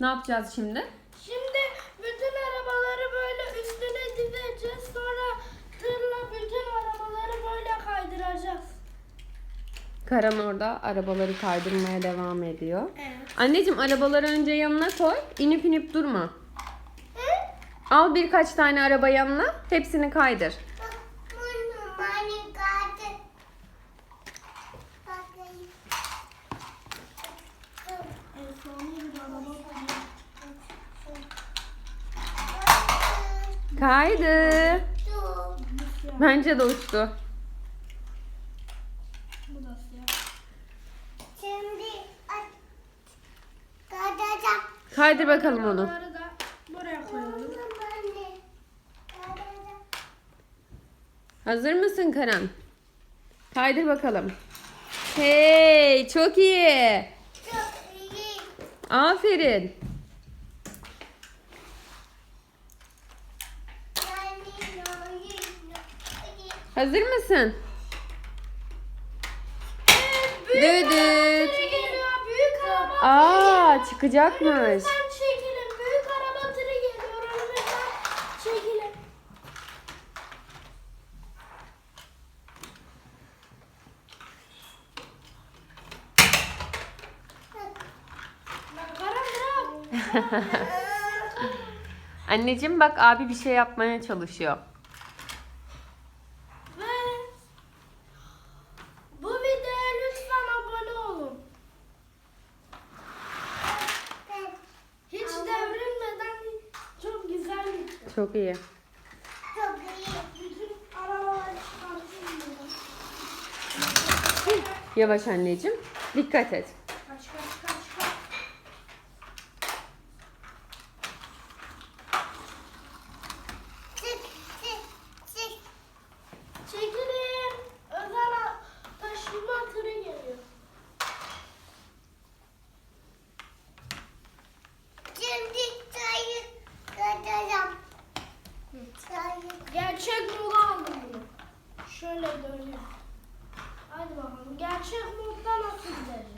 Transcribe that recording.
Ne yapacağız şimdi? Şimdi bütün arabaları böyle üstüne dizeceğiz. Sonra tırla bütün arabaları böyle kaydıracağız. Karan orada arabaları kaydırmaya devam ediyor. Evet. Anneciğim arabaları önce yanına koy. İnip inip durma. Al birkaç tane araba yanına. Hepsini kaydır. Kaydı. Bence de uçtu. Bu da siyah. Şimdi kadacak. Kaydır bakalım onu. Buraya koyalım. Hazır mısın Karan? Kaydır bakalım. Hey, çok iyi. Çok iyi. Aferin. Hazır mısın? Düdüt. Tırı geliyor. Büyük araba. Aa, çıkacakmış. Önümüzden çekilin. Büyük araba tırı geliyor. Önümüzden çekilin. Lan Karan bırak. Anneciğim bak abi bir şey yapmaya çalışıyor. Çok iyi. Çok iyi. Bütün buradan. Yavaş anneciğim. Dikkat et. Gerçek moda aldım bunu. Şöyle dönüyor. Hadi bakalım. Gerçek modda nasıl gideceğiz?